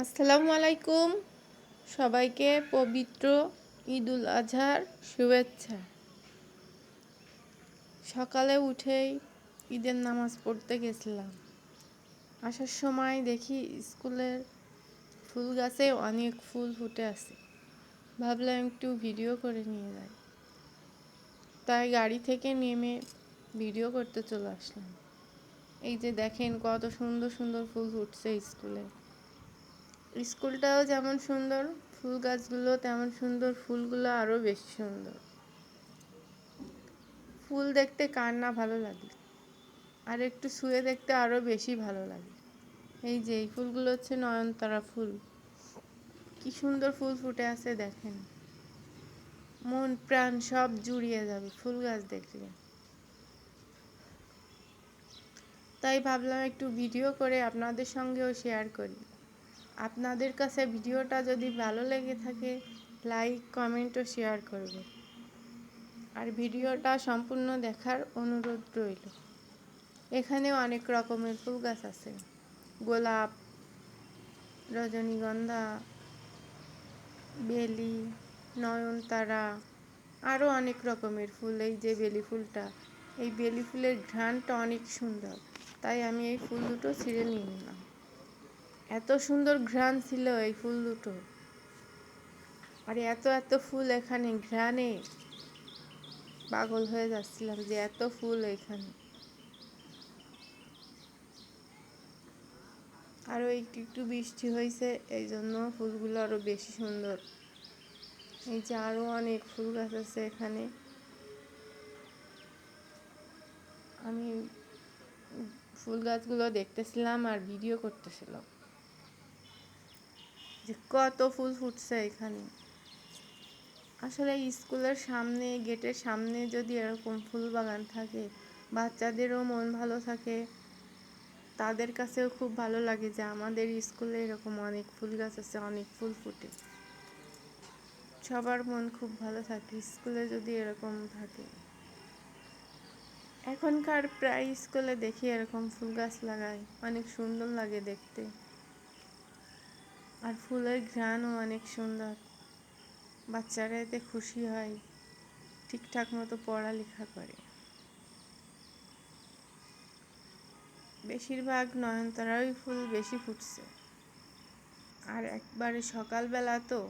আসসালামু আলাইকুম। সবাইকে পবিত্র ঈদুল আজহার শুভেচ্ছা। সকালে উঠেই ঈদের নামাজ পড়তে গেছিলাম। আসার সময় দেখি স্কুলের ফুল গাছে অনেক ফুল ফুটে আছে। ভাবলাম একটু ভিডিও করে নিয়ে যাই। তাই গাড়ি থেকে নেমে ভিডিও করতে চলে আসলাম। এই যে দেখেন কত সুন্দর সুন্দর ফুল ফুটছে স্কুলে। স্কুলটাও যেমন সুন্দর, ফুল গাছগুলো তেমন সুন্দর, ফুলগুলো আরও বেশি সুন্দর। ফুল দেখতে কার না ভালো লাগে? আর একটু শুয়ে দেখতে আরও বেশি ভালো লাগে। এই যে, এই ফুলগুলো হচ্ছে নয়নতারা ফুল। কি সুন্দর ফুল ফুটে আছে দেখেন। মন প্রাণ সব জুড়িয়ে যাবে ফুল গাছ দেখলে। তাই ভাবলাম একটু ভিডিও করে আপনাদের সঙ্গেও শেয়ার করি। আপনাদের কাছে ভিডিওটা যদি ভালো লেগে থাকে, লাইক, কমেন্ট ও শেয়ার করবে। আর ভিডিওটা সম্পূর্ণ দেখার অনুরোধ রইল। এখানেও অনেক রকমের ফুল গাছ আছে। গোলাপ, রজনীগন্ধা, বেলি, নয়নতারা, আরও অনেক রকমের ফুল। এই যে বেলি ফুলটা, এই বেলি ফুলের ঘ্রাণটা অনেক সুন্দর। তাই আমি এই ফুল দুটো ছিঁড়ে নিয়ে নিলাম। এত সুন্দর ঘ্রাণ ছিল এই ফুল দুটো। আর এত এত ফুল এখানে, ঘ্রাণে। পাগল হয়ে যাচ্ছিলাম যে এত ফুল এখানে। আরও একটু একটু বৃষ্টি হয়েছে, এই জন্য ফুলগুলো আরও বেশি সুন্দর। এই যে আরও অনেক ফুল গাছ আছে এখানে। আমি ফুল গাছগুলো দেখতেছিলাম আর ভিডিও করতেছিলাম। যে কত ফুল ফুটছে এখানে। আসলে স্কুলের সামনে, গেটের সামনে যদি এরকম ফুল বাগান থাকে, বাচ্চাদেরও মন ভালো থাকে, তাদের কাছেও খুব ভালো লাগে যে আমাদের স্কুলে এরকম অনেক ফুল গাছ আছে, অনেক ফুল ফুটে। সবার মন খুব ভালো থাকে, স্কুলে যদি এরকম থাকে। এখনকার প্রায় স্কুলে দেখি এরকম ফুল গাছ লাগায়, অনেক সুন্দর লাগে দেখতে। আর ফুলের ঘ্রাণও অনেক সুন্দর। বাচ্চারা এতে খুশি হয়, ঠিকঠাক মতো পড়ালেখা করে। বেশিরভাগ নয়নতারাই ফুল বেশি ফুটছে। আর একবারে সকালবেলা তো